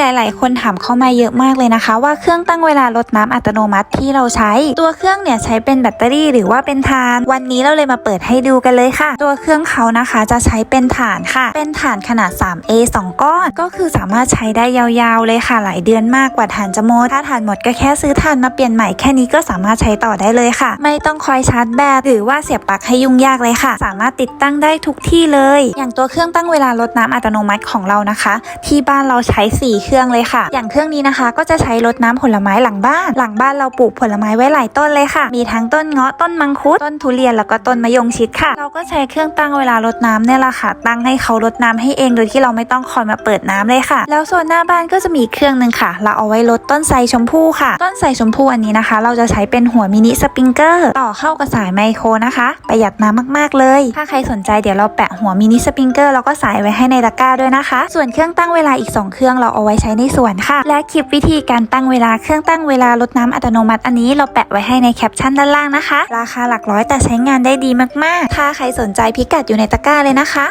หลาย ๆ คนถามเข้ามาเยอะมากเลยนะคะ ว่าเครื่องตั้งเวลารดน้ำอัตโนมัติที่เราใช้ ตัวเครื่องเนี่ยใช้เป็นแบตเตอรี่หรือว่าเป็นถ่าน วันนี้เราเลยมาเปิดให้ดูกันเลยค่ะ ตัวเครื่องเขานะคะจะใช้เป็นถ่านค่ะ เป็นถ่านขนาด 3A 2 ก้อน ก็คือสามารถใช้ได้ยาวๆเลยค่ะ หลายเดือนมากกว่าถ่านจะหมดถ้าถ่านหมดก็แค่ซื้อถ่านมาเปลี่ยนใหม่แค่นี้ก็สามารถใช้ต่อได้เลยค่ะ ไม่ต้องคอยชาร์จแบตหรือว่าเสียบปลั๊กให้ยุ่งยากเลยค่ะ สามารถติดตั้งได้ทุกที่เลย อย่างตัวเครื่องตั้งเวลารดน้ำอัตโนมัติของเรานะคะ ที่บ้านเราใช้4เครื่องเลยค่ะ อย่างเครื่องนี้นะคะ ก็จะใช้รดน้ำผลไม้หลังบ้าน หลังบ้านเราปลูกผลไม้ไว้หลายต้นเลยค่ะ มีทั้งต้นเงาะต้นมังคุดต้นทุเรียนแล้วก็ต้นมะยงชิดค่ะ เราก็ใช้เครื่องตั้งเวลารดน้ำเนี่ยแหละค่ะ ตั้งให้เขารดน้ำให้เองโดยที่เราไม่ต้องคอยมาเปิดน้ำเลยค่ะ แล้วโซนหน้าบ้านก็จะมีเครื่องหนึ่งค่ะ เราเอาไว้รดต้นไทรชมพู่ค่ะ ต้นไทรชมพู่อันนี้นะคะ เราจะใช้เป็นหัวมินิสปริงเกอร์ต่อเข้ากับสายไมโครนะคะประหยัดน้ำมากๆเลย ถ้าใครสนใจเดี๋ยวเราแปะหัวมินิสปริงเกอร์แล้วก็สายไว้ให้ในตะกร้าด้วยนะคะ ส่วนเครื่องตั้งเวลาอีก 2 เครื่องเราเอาไว้ใช้ในสวนค่ะ และคลิปวิธีการตั้งเวลาเครื่องตั้งเวลารดน้ำอัตโนมัติอันนี้เราแปะไว้ให้ในแคปชั่นด้านล่างนะคะ ราคาหลักร้อยแต่ใช้งานได้ดีมากๆ ถ้าใครสนใจพิกัดอยู่ในตะกร้าเลยนะคะ